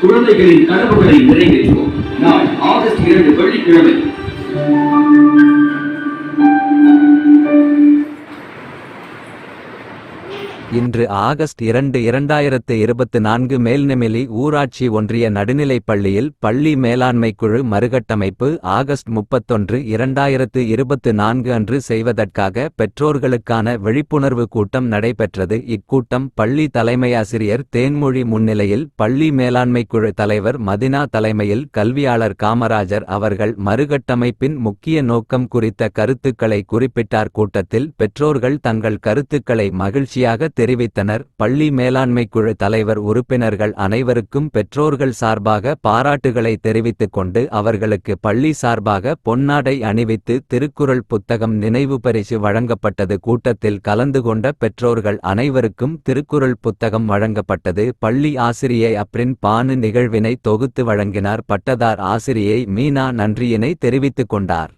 குழந்தைகளின் கனவுகளை நிறைவேற்றுவோம். நாள் ஆகஸ்ட் இரண்டு வெள்ளிக்கிழமை இன்று ஆகஸ்ட் இரண்டு இரண்டாயிரத்து இருபத்து நான்கு மேல்நிமிலி ஊராட்சி ஒன்றிய நடுநிலைப் பள்ளியில் பள்ளி மேலாண்மை குழு மறுகட்டமைப்பு ஆகஸ்ட் முப்பத்தொன்று இரண்டாயிரத்து இருபத்து நான்கு அன்று செய்வதற்காக பெற்றோர்களுக்கான விழிப்புணர்வு கூட்டம் நடைபெற்றது. இக்கூட்டம் பள்ளி தலைமையாசிரியர் தேன்மொழி முன்னிலையில் பள்ளி மேலாண்மை குழு தலைவர் மதினா தலைமையில் கல்வியாளர் காமராஜர் அவர்கள் மறுகட்டமைப்பின் முக்கிய நோக்கம் குறித்த கருத்துக்களை குறிப்பிட்டார். கூட்டத்தில் பெற்றோர்கள் தங்கள் கருத்துக்களை மகிழ்ச்சி மகிழ்ச்சியாக தெரிவித்தனர். பள்ளி மேலாண்மை குழு தலைவர் உறுப்பினர்கள் அனைவருக்கும் பெற்றோர்கள் சார்பாக பாராட்டுகளை தெரிவித்துக் கொண்டு அவர்களுக்கு பள்ளி சார்பாக பொன்னாடை அணிவித்து திருக்குறள் புத்தகம் நினைவு பரிசு வழங்கப்பட்டது. கூட்டத்தில் கலந்து கொண்ட பெற்றோர்கள் அனைவருக்கும் திருக்குறள் புத்தகம் வழங்கப்பட்டது. பள்ளி ஆசிரியை அப்ரின் பானு நிகழ்வினை தொகுத்து வழங்கினார். பட்டதார் ஆசிரியை மீனா நன்றியினை தெரிவித்துக் கொண்டார்.